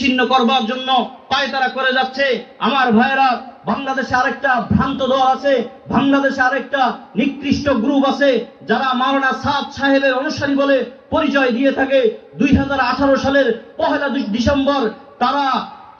বিচ্ছিন্ন করবার জন্য পায়তারা করে যাচ্ছে। আমার ভাইয়েরা, বাংলাদেশে আরেকটা ভ্রান্ত দল আছে, বাংলাদেশে আরেকটা নিকৃষ্ট গ্রুপ আছে, যারা মাওলানা সাদ সাহেবের অনুসারী বলে পরিচয় দিয়ে থাকে। দুই হাজার আঠারো সালের পহেলা ডিসেম্বর তারা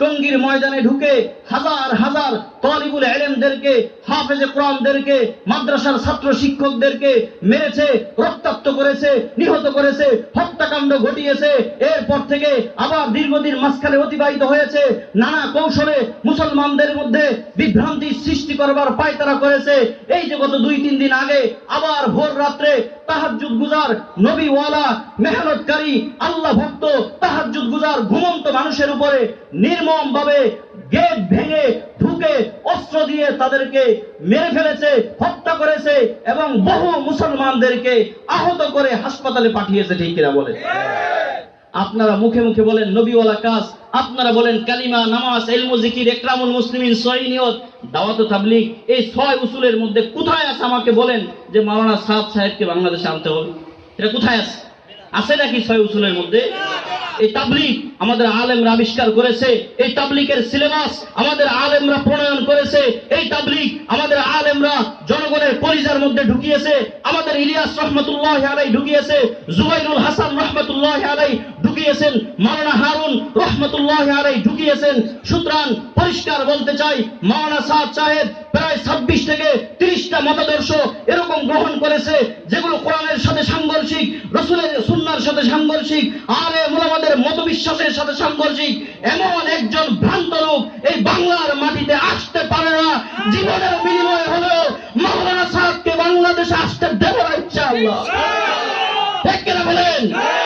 টঙ্গীর ময়দানে ঢুকে হাজার হাজার তলিবুল এলেমদেরকে হাফেজে কোরআনদেরকে, মাদ্রাসার ছাত্র শিক্ষকদেরকে মেরেছে, রক্তাক্ত করেছে, নিহত করেছে, হত্যাকাণ্ড ঘটিয়েছে। এরপর থেকে আবার দীর্ঘদিন মাঝখানে অতিবাহিত হয়েছে। নানা কৌশলে মুসলমানদের মধ্যে বিভ্রান্তি সৃষ্টি করবার পায়তারা করেছে। এই যে গত দুই, তিন দিন আগে আবার ভোর রাত্রে তাহাজ্জুদ গুজার নবীওয়ালা মেহনতকারী, আল্লাহ ভক্ত, তাহাজ্জুদ গুজার ঘুমন্ত মানুষের উপরে নির্মম ভাবে গেট ভেঙে দিয়ে তাদেরকে মেরে ফেলেছে, হত্যা করেছে এবং বহু মুসলমানদেরকে আহত করে হাসপাতালে পাঠিয়েছে, ঠিক কিনা বলে আপনারা মুখে মুখে বলেন, নবীওয়ালা কাজ। আপনারা বলেন, কালিমা, নামাজ এলমু জিকির, একরামুল মুসলিমিন, সহি নিয়ত, দাওয়াত ও তাবলিগ, এই ছয় উসুলের মধ্যে কোথায় আছে আমাকে বলেন যে মাওলানা সাদ সাহেবকে বাংলাদেশে আনতে হবে? এটা কোথায় আছে? আছে নাকি ছয় উসুলের মধ্যে? এই তাবলিগ আমাদের আলেমরা আবিষ্কার করেছে, এই তাবলিগের সিলেবাস আমাদের আলেমরা প্রণয়ন করেছে, এই তাবলিগ আমাদের আলেমরা জনগণের মধ্যে ঢুকিয়েছে, আমাদের ইলিয়াস রহমতুল্লাহ আলাই ঢুকিয়েছে হাসান রহমতুল্লাহ আলাই ঢুকিয়েছেন হারুন রহমতুল্লাহ আলাই ঢুকিয়েছেন। সুতরাং পরিষ্কার বলতে চাই, মাওলানা সাদ সাহেব প্রায় ছাব্বিশ থেকে তিরিশটা মতাদর্শ এরকম গ্রহণ করেছে, যেগুলো কোরআনের সাথে সাংঘর্ষিক, রসুলের সুন্নার সাথে সাংঘর্ষিক আর মত বিশ্বাসের সাথে সাংঘর্ষিক এমন একজন ভ্রান্ত লোক এই বাংলার মাটিতে আসতে পারে না। জীবনের বিনিময়ে হলেও মৌলানা সাহেবকে বাংলাদেশে আসতে দেব ইচ্ছা আল্লাহ ঠিক কিনা বলেন? হ্যাঁ।